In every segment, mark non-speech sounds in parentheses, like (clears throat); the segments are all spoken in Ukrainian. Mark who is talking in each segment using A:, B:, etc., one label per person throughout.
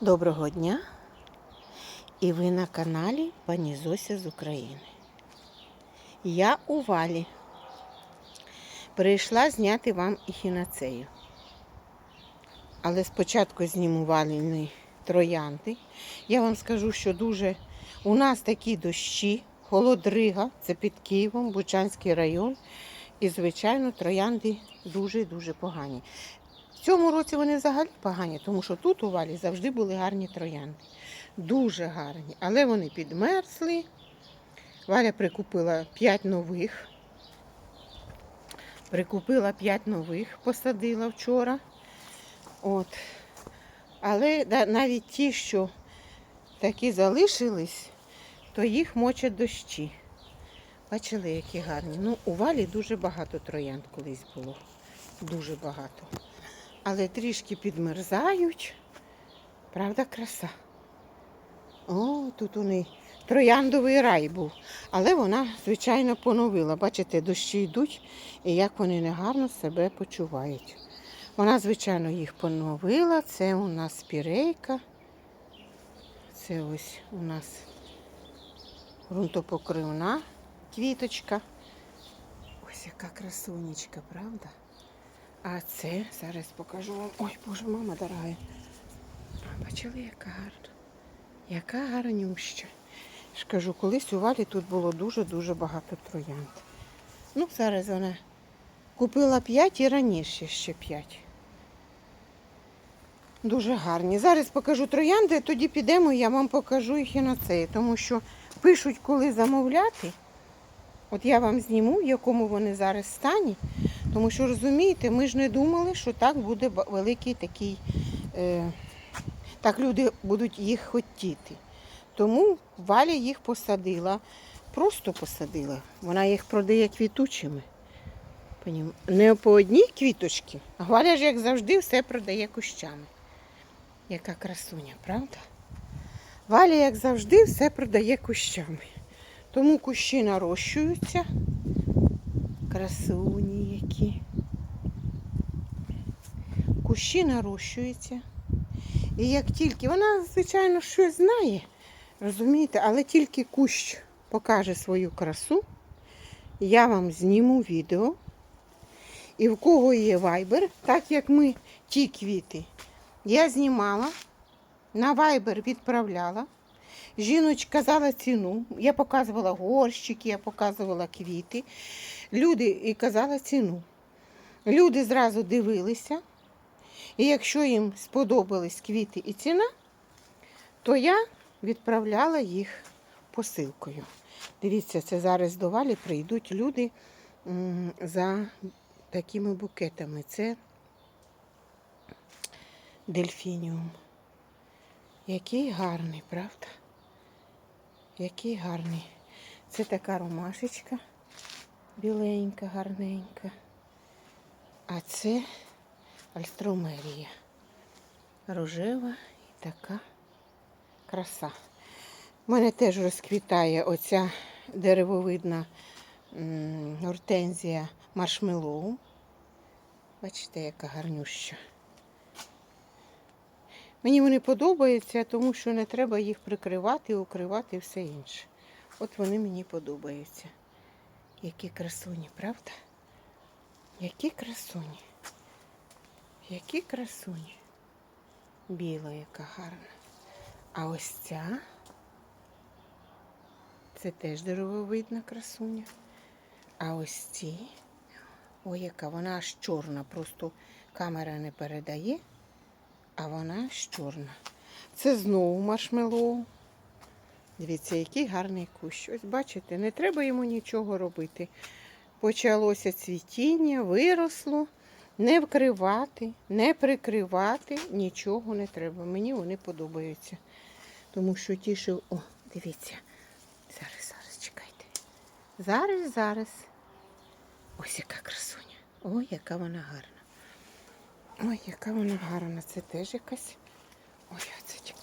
A: Доброго дня! І ви на каналі Пані Зося з України. Я у Валі. Прийшла зняти вам ехінацею. Але спочатку зніму валіні троянди. Я вам скажу, що дуже у нас такі дощі, холодрига, це під Києвом, Бучанський район. І, звичайно, троянди дуже-дуже погані. В цьому році вони взагалі погані, тому що тут у валі завжди були гарні троянди. Дуже гарні. Але вони підмерзли. Валя прикупила 5 нових. Прикупила 5 нових, посадила вчора. От. Але навіть ті, що такі залишились, то їх мочать дощі. Бачили, які гарні. Ну, у валі дуже багато троянд колись було. Дуже багато але трішки підмерзають. Правда, краса. О, тут у неї трояндовий рай був. Але вона, звичайно, поновила. Бачите, дощі йдуть і як вони негарно себе почувають. Вона, звичайно, їх поновила. Це у нас спірейка. Це ось у нас ґрунтопокривна квіточка. Ось яка красунечка, правда? А це зараз покажу вам. Ой, боже, мама дорога. Бачили, яка гарна. Яка гарнюща. Я колись у валі тут було дуже-дуже багато троянд. Ну, зараз вона купила 5 і раніше ще 5. Дуже гарні. Зараз покажу троянди, тоді підемо, я вам покажу їх і на цей. Тому що пишуть, коли замовляти. От я вам зніму, в якому вони зараз стані. Тому що, розумієте, ми ж не думали, що так буде великий такий, е, так люди будуть їх хотіти. Тому Валя їх посадила, просто посадила. Вона їх продає квітучими. Не по одній квіточці, а Валя ж, як завжди, все продає кущами. Яка красуня, правда? Валя, як завжди, все продає кущами. Тому кущі нарощуються. Красуні які. Кущі нарощуються. І як тільки вона, звичайно, щось знає, розумієте, але тільки кущ покаже свою красу, я вам зніму відео. І в кого є вайбер, так як ми ті квіти, я знімала, на вайбер відправляла. Жіночка казала ціну, я показувала горщики, я показувала квіти. Люди і казала ціну. Люди зразу дивилися. І якщо їм сподобались квіти і ціна, то я відправляла їх посилкою. Дивіться, це зараз до валі прийдуть люди за такими букетами. Це дельфініум. Який гарний, правда? Який гарний. Це така ромашечка біленька, гарненька. А це альстромерія. Рожева і така краса. У мене теж розквітає оця деревовидна гортензія маршмеллоу. Бачите, яка гарнюща. Мені вони подобаються, тому що не треба їх прикривати, укривати і все інше. От вони мені подобаються. Які красуні, правда? Які красуні. Які красуні. Біла, яка гарна. А ось ця. Це теж деревовидна красуня. А ось ці. Ой, яка вона аж чорна. Просто камера не передає, а вона аж чорна. Це знову маршмеллоу. Дивіться, який гарний кущ. Ось бачите, не треба йому нічого робити. Почалося цвітіння, виросло. Не вкривати, не прикривати, нічого не треба. Мені вони подобаються. Тому що ті, що. О, дивіться. Зараз, зараз, чекайте. Зараз, зараз. Ось яка красуня. Ой, яка вона гарна. Ой, яка вона гарна. Це теж якась. Ой, оце чекайте.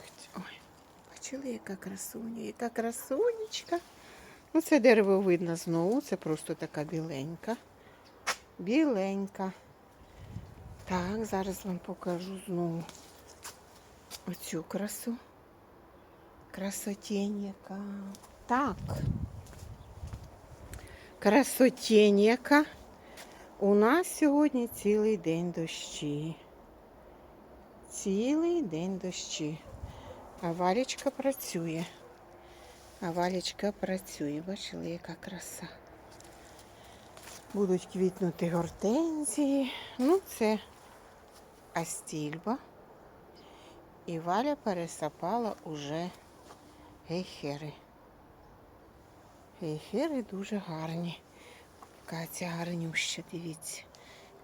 A: Бачили, яка красуня, яка красунечка. Ну, це дерево видно знову, це просто така біленька. Біленька. Так, зараз вам покажу знову. оцю красу. Красотень яка. Так. Красотень яка. У нас сьогодні цілий день дощі. Цілий день дощі. А Валічка працює. А Валічка працює. Бачили, яка краса. Будуть квітнути гортензії. Ну, це астільба. І Валя пересапала уже гейхери. Гейхери дуже гарні. Яка ця гарнюща, дивіться.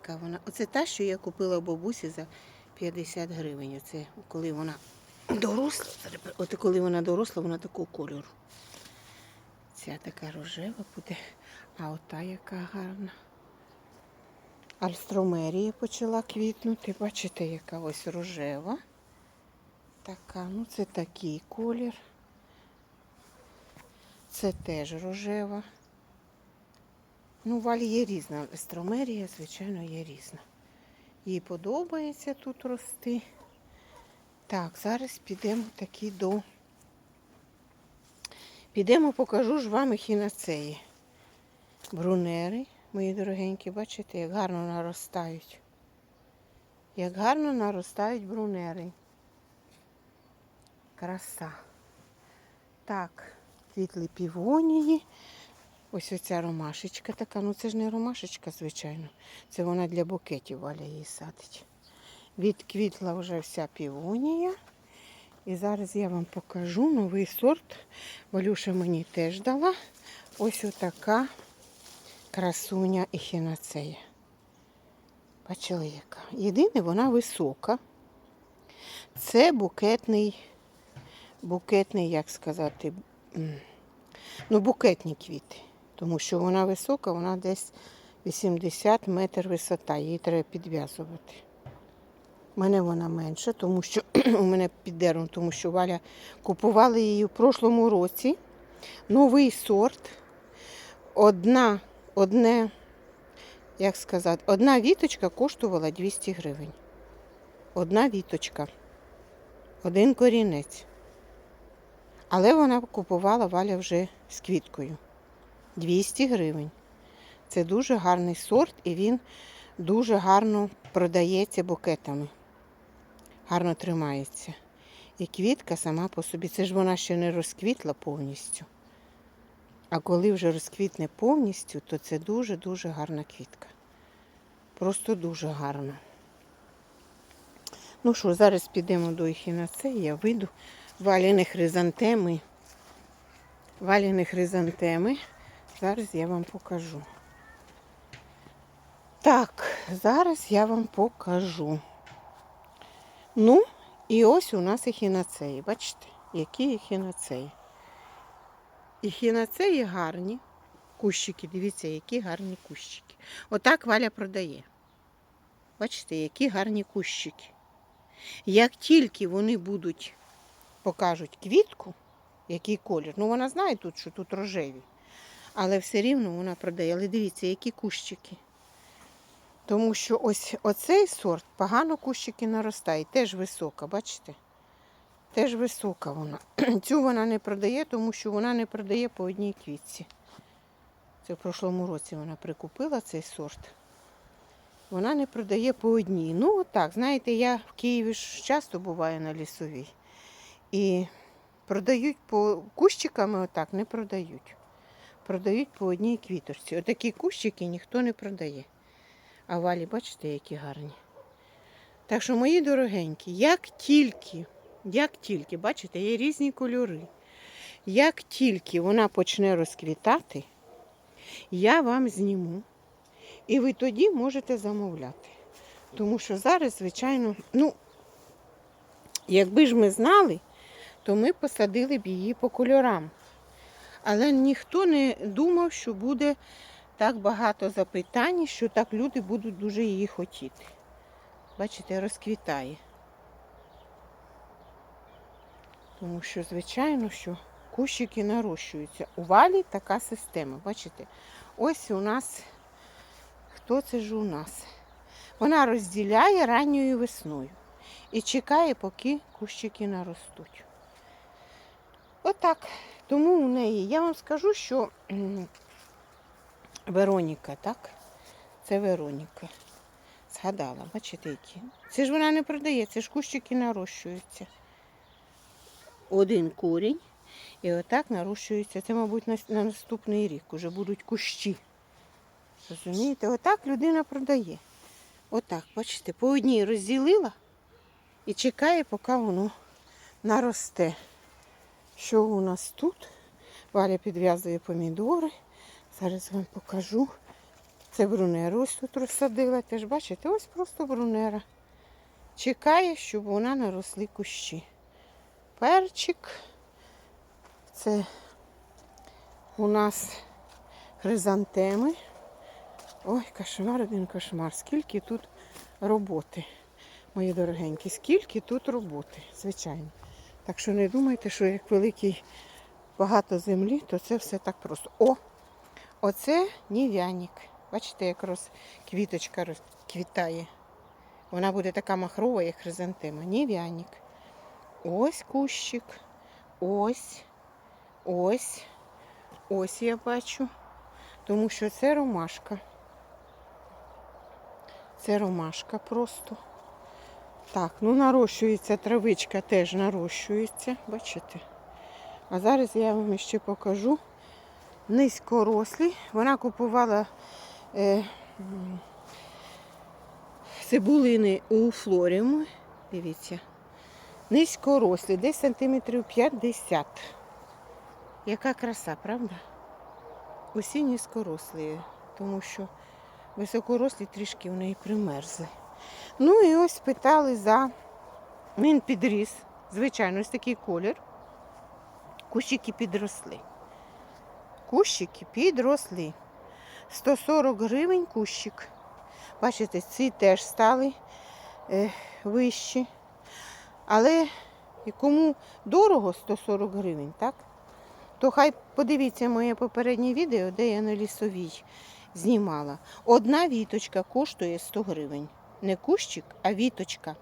A: Яка вона. Оце та, що я купила бабусі за 50 гривень. Оце коли вона доросла. От коли вона доросла, вона такого кольору. Ця така рожева буде, а ота яка гарна. Альстромерія почала квітнути. Бачите, яка ось рожева. Така, ну це такий колір. Це теж рожева. Ну, Валі є різна. Естромерія, звичайно, є різна. Їй подобається тут рости. Так, зараз підемо таки до. Підемо, покажу ж вам ехінацеї. Брунери, мої дорогенькі, бачите, як гарно наростають. Як гарно наростають брунери. Краса. Так, квітли півонії. Ось оця ромашечка така. Ну це ж не ромашечка, звичайно. Це вона для букетів Валя її садить. Відквітла вже вся півонія. І зараз я вам покажу новий сорт. Валюша мені теж дала. Ось отака красуня ехінацея. Бачили, яка? Єдине, вона висока. Це букетний, букетний, як сказати, ну, букетні квіти. Тому що вона висока, вона десь 80 метр висота, її треба підв'язувати. (clears throat) У мене вона менша, тому що у мене під деревом, тому що Валя купувала її в прошлому році. Новий сорт. Одна, одне, як сказати, одна віточка коштувала 200 гривень. Одна віточка. Один корінець. Але вона купувала Валя вже з квіткою. 200 гривень. Це дуже гарний сорт і він дуже гарно продається букетами. Гарно тримається. І квітка сама по собі. Це ж вона ще не розквітла повністю. А коли вже розквітне повністю, то це дуже-дуже гарна квітка. Просто дуже гарна. Ну що, зараз підемо до ехінацеї, я вийду. Валіни хризантеми. Валіни хризантеми. Зараз я вам покажу. Так, зараз я вам покажу. Ну, і ось у нас ехінацеї. Бачите, які ехінацеї. Ехінацеї гарні. Кущики, дивіться, які гарні кущики. Отак Валя продає. Бачите, які гарні кущики. Як тільки вони будуть, покажуть квітку, який колір, ну вона знає тут, що тут рожеві, але все рівно вона продає. Але дивіться, які кущики. Тому що ось оцей сорт погано кущики наростають, теж висока, бачите? Теж висока вона. (clears throat) Цю вона не продає, тому що вона не продає по одній квітці. Це в прошлому році вона прикупила цей сорт. Вона не продає по одній. Ну, отак, знаєте, я в Києві ж часто буваю на лісовій. І продають по кущиками отак не продають. Продають по одній квіточці. Отакі кущики ніхто не продає. А валі, бачите, які гарні. Так що, мої дорогенькі, як тільки, як тільки, бачите, є різні кольори. Як тільки вона почне розквітати, я вам зніму. І ви тоді можете замовляти. Тому що зараз, звичайно, ну, якби ж ми знали, то ми посадили б її по кольорам. Але ніхто не думав, що буде так багато запитань, що так люди будуть дуже її хотіти. Бачите, розквітає. Тому що, звичайно, що кущики нарощуються. У валі така система. Бачите? Ось у нас, хто це ж у нас? Вона розділяє ранньою весною. і чекає, поки кущики наростуть. Отак. Тому у неї, я вам скажу, що Вероніка, так? Це Вероніка. Згадала, бачите, які. Це ж вона не продає, це ж кущики нарощуються. Один корінь. І отак нарощується. Це, мабуть, на наступний рік уже будуть кущі. Розумієте? Отак людина продає. Отак, бачите, по одній розділила і чекає, поки воно наросте. Що у нас тут? Валя підв'язує помідори. Зараз вам покажу. Це брунеру ось тут розсадила. Теж бачите, ось просто брунера. Чекає, щоб вона наросли кущі. Перчик. Це у нас хризантеми. Ой, кошмар, один кошмар. Скільки тут роботи, мої дорогенькі, скільки тут роботи, звичайно. Так що не думайте, що як великий багато землі, то це все так просто. О! Оце нів'яник. Бачите, як роз... квіточка розквітає. Вона буде така махрова, як хризантема. Нів'яник. Ось кущик. Ось. Ось. Ось я бачу. Тому що це ромашка. Це ромашка просто. Так, ну нарощується травичка, теж нарощується, бачите? А зараз я вам ще покажу низькорослі. Вона купувала е, цибулини у флоріуму. Дивіться. Низькорослі, десь сантиметрів 50. Яка краса, правда? Усі низькорослі, тому що високорослі трішки в неї примерзли. Ну і ось питали за. Він підріс. Звичайно, ось такий колір. Кущики підросли. Кущики підросли. 140 гривень кущик. Бачите, ці теж стали е, вищі. Але кому дорого 140 гривень, так? То хай подивіться моє попереднє відео, де я на лісовій знімала. Одна віточка коштує 100 гривень. Не кущик, а віточка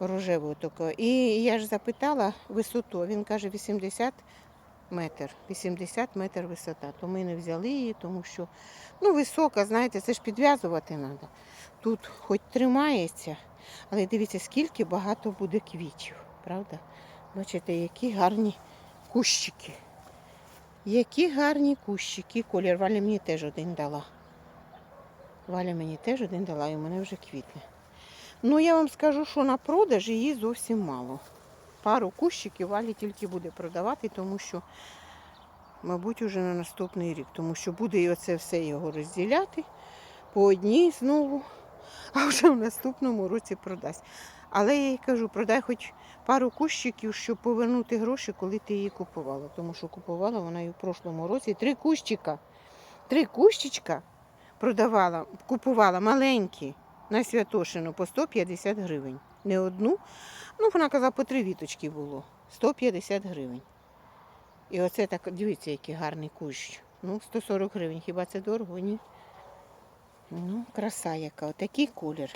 A: рожевого такого. І я ж запитала висоту. Він каже 80 метр. 80 метр висота. То ми не взяли її, тому що ну, висока, знаєте, це ж підв'язувати треба. Тут хоч тримається, але дивіться, скільки багато буде квітів, правда? Бачите, які гарні кущики. Які гарні кущики. Колір Валя мені теж один дала. Валя мені теж один дала, і в мене вже квітне. Ну, я вам скажу, що на продаж її зовсім мало. Пару кущиків Валі тільки буде продавати, тому що, мабуть, уже на наступний рік. Тому що буде і оце все його розділяти по одній знову, а вже в наступному році продасть. Але я їй кажу, продай хоч пару кущиків, щоб повернути гроші, коли ти її купувала. Тому що купувала вона і в прошлому році три кущика. Три кущичка продавала, купувала маленькі на Святошину по 150 гривень. Не одну. Ну, вона казала, по три віточки було. 150 гривень. І оце так, дивіться, який гарний кущ. Ну, 140 гривень. Хіба це дорого? Ні. Ну, краса яка, отакий колір.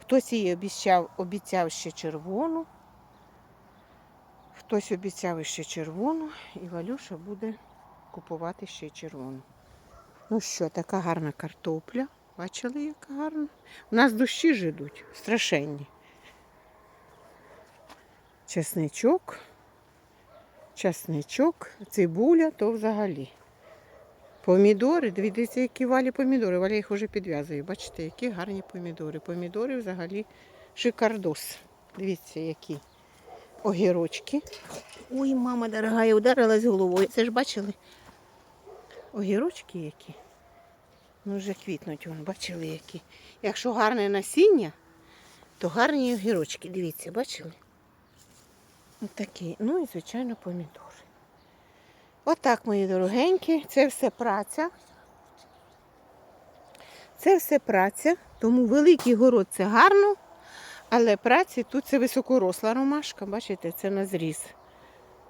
A: Хтось їй обіцяв, обіцяв ще червону. Хтось обіцяв ще червону, і Валюша буде купувати ще червону. Ну що, така гарна картопля. Бачили, яка гарна? У нас дощі ж ідуть, страшенні. Чесничок, чесничок, цибуля, то взагалі. Помідори, дивіться, які валі помідори. Валя їх вже підв'язує. Бачите, які гарні помідори. Помідори взагалі шикардос. Дивіться, які огірочки. Ой, мама дорога, я ударилась головою. Це ж бачили? Огірочки які. Ну, вже квітнуть, вон, бачили які. Якщо гарне насіння, то гарні огірочки. Дивіться, бачили? Такі. Ну і, звичайно, помідори. Отак, мої дорогенькі, це все праця. Це все праця, тому великий город це гарно, але праці тут це високоросла ромашка, бачите, це на зріз.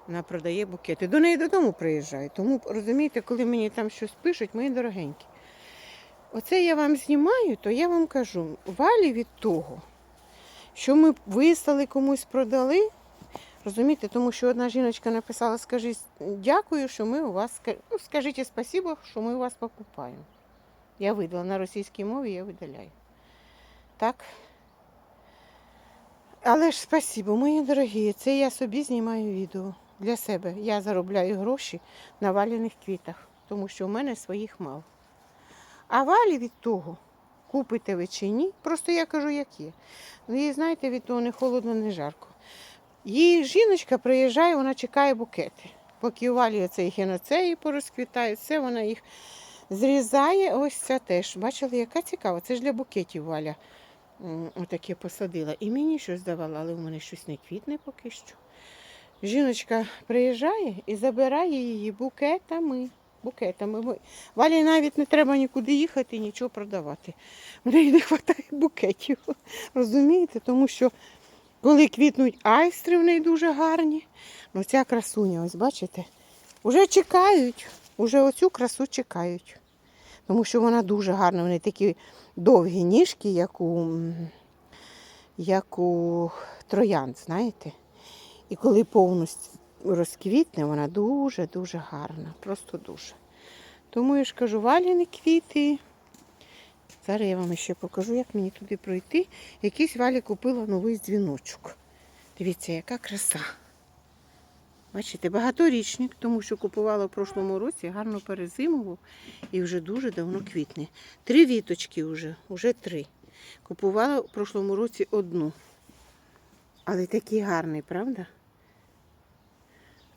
A: Вона продає букети. До неї додому приїжджаю. Тому розумієте, коли мені там щось пишуть, мої дорогенькі. Оце я вам знімаю, то я вам кажу, валі від того, що ми вислали комусь продали. Розумієте, тому що одна жіночка написала, скажіть, дякую, що ми у вас ну, скажіть спасибо, що ми у вас покупаємо. Я видала на російській мові, я видаляю. Так. Але ж спасибо, мої дорогі, це я собі знімаю відео для себе. Я заробляю гроші на валяних квітах, тому що в мене своїх мало. А валі від того, купите ви чи ні, просто я кажу, як є. Ну, і знаєте, від того не холодно, не жарко. Її жіночка приїжджає, вона чекає букети. Поки у валі оцей хіноцеї порозквітають, все вона їх зрізає. Ось ця теж. Бачили, яка цікава. Це ж для букетів валя отаке посадила. І мені щось давала, але в мене щось не квітне поки що. Жіночка приїжджає і забирає її букетами. Букетами. Ми- Валі навіть не треба нікуди їхати, нічого продавати. В неї не вистачає букетів. Розумієте? Тому що коли квітнуть айстри, в неї дуже гарні. Ну ця красуня, ось бачите, вже чекають, уже оцю красу чекають. Тому що вона дуже гарна, вони такі довгі ніжки, як у, як у троянд, знаєте. І коли повністю розквітне, вона дуже-дуже гарна, просто дуже. Тому я ж кажу, валіни квіти. Зараз я вам ще покажу, як мені туди пройти. Якийсь Валі купила новий дзвіночок. Дивіться, яка краса. Бачите, багаторічник, тому що купувала в прошлому році, гарно перезимував і вже дуже давно квітне. Три віточки вже, вже три. Купувала в прошлому році одну. Але такий гарний, правда?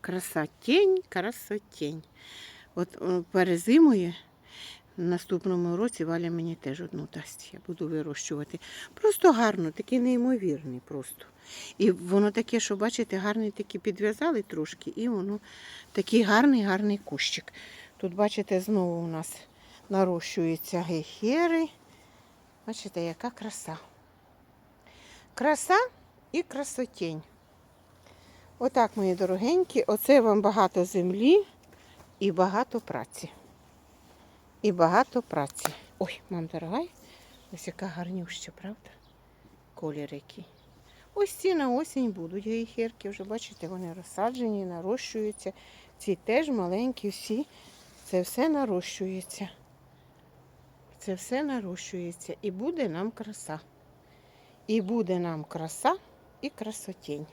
A: Красотень, красотень. От е, перезимує. Наступному році Валя мені теж одну дасть. Я буду вирощувати. Просто гарно, такий неймовірний просто. І воно таке, що бачите, гарний такий підв'язали трошки, і воно такий гарний, гарний кущик. Тут, бачите, знову у нас нарощуються гейхери. Бачите, яка краса. Краса і красотень. Отак, мої дорогенькі, оце вам багато землі і багато праці. І багато праці. Ой, мам дорога, ось яка гарнюща, правда? Колір який. Ось ці на осінь будуть гейхерки, вже бачите, вони розсаджені, нарощуються. Ці теж маленькі, всі. Це все нарощується. Це все нарощується. І буде нам краса. І буде нам краса і красотень.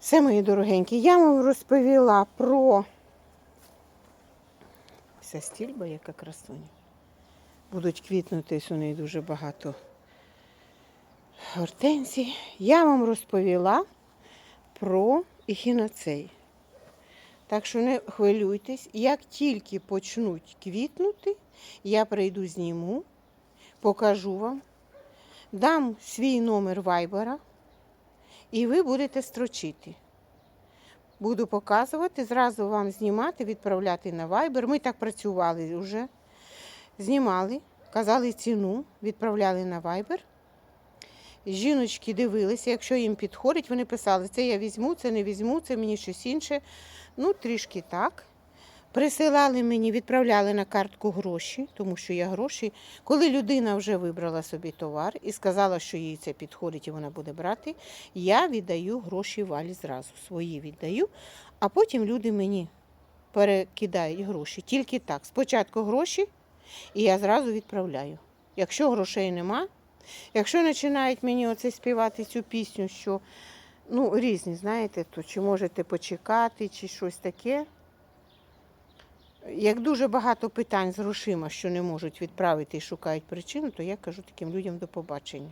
A: Все, мої дорогенькі, я вам розповіла про Вся стільба, яка красуня. Будуть квітнути у неї дуже багато гортензій. Я вам розповіла про ехіноцей. Так що не хвилюйтесь, як тільки почнуть квітнути, я прийду зніму, покажу вам, дам свій номер вайбера, і ви будете строчити. Буду показувати, зразу вам знімати, відправляти на Viber. Ми так працювали вже. Знімали, казали ціну, відправляли на Viber. Жіночки дивилися, якщо їм підходить, вони писали, це я візьму, це не візьму, це мені щось інше. Ну, трішки так. Присилали мені, відправляли на картку гроші, тому що я гроші. Коли людина вже вибрала собі товар і сказала, що їй це підходить і вона буде брати, я віддаю гроші валі зразу. Свої віддаю, а потім люди мені перекидають гроші. Тільки так. Спочатку гроші, і я зразу відправляю. Якщо грошей нема, якщо починають мені оце співати цю пісню, що ну, різні, знаєте, то чи можете почекати, чи щось таке. Як дуже багато питань з грошима, що не можуть відправити і шукають причину, то я кажу таким людям до побачення.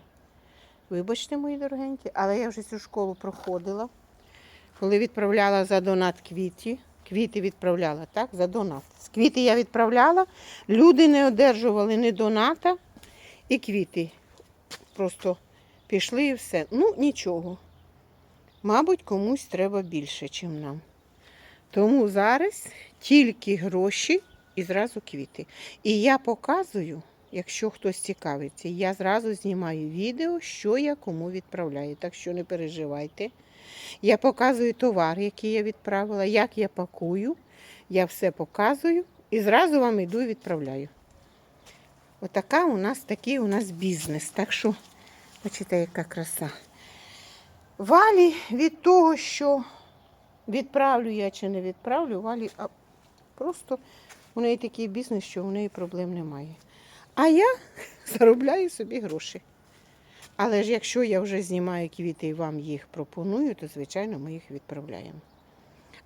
A: Вибачте, мої дорогенькі, але я вже цю школу проходила. Коли відправляла за донат квіті, квіти відправляла, так, за донат. З квіти я відправляла, люди не одержували ні доната і квіти. Просто пішли і все. Ну, нічого. Мабуть, комусь треба більше, ніж нам. Тому зараз тільки гроші і зразу квіти. І я показую, якщо хтось цікавиться, я зразу знімаю відео, що я кому відправляю. Так що не переживайте. Я показую товар, який я відправила, як я пакую. Я все показую і зразу вам йду і відправляю. Отака у нас такий у нас бізнес. Так що Бачите, яка краса. Валі від того, що відправлю я чи не відправлю, валі просто у неї такий бізнес, що у неї проблем немає. А я (laughs) заробляю собі гроші. Але ж якщо я вже знімаю квіти і вам їх пропоную, то звичайно ми їх відправляємо.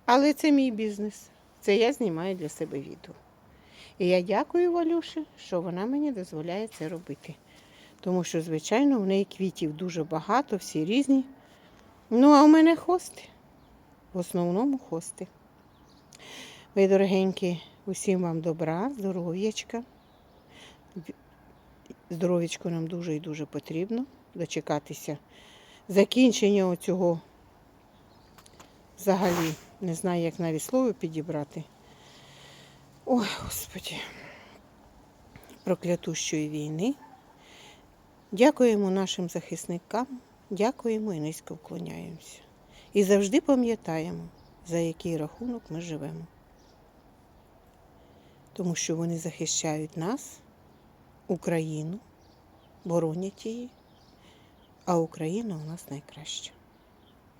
A: Але це мій бізнес. Це я знімаю для себе відео. І я дякую Валюші, що вона мені дозволяє це робити. Тому що, звичайно, в неї квітів дуже багато, всі різні. Ну, а у мене хости. В основному хости. Ви, дорогенькі, усім вам добра, здоров'ячка. Здоров'ячко нам дуже і дуже потрібно дочекатися закінчення оцього взагалі, не знаю, як навіть слово підібрати. Ой, Господі, проклятущої війни. Дякуємо нашим захисникам, дякуємо і низько вклоняємося. І завжди пам'ятаємо, за який рахунок ми живемо. Тому що вони захищають нас, Україну, боронять її, а Україна у нас найкраща.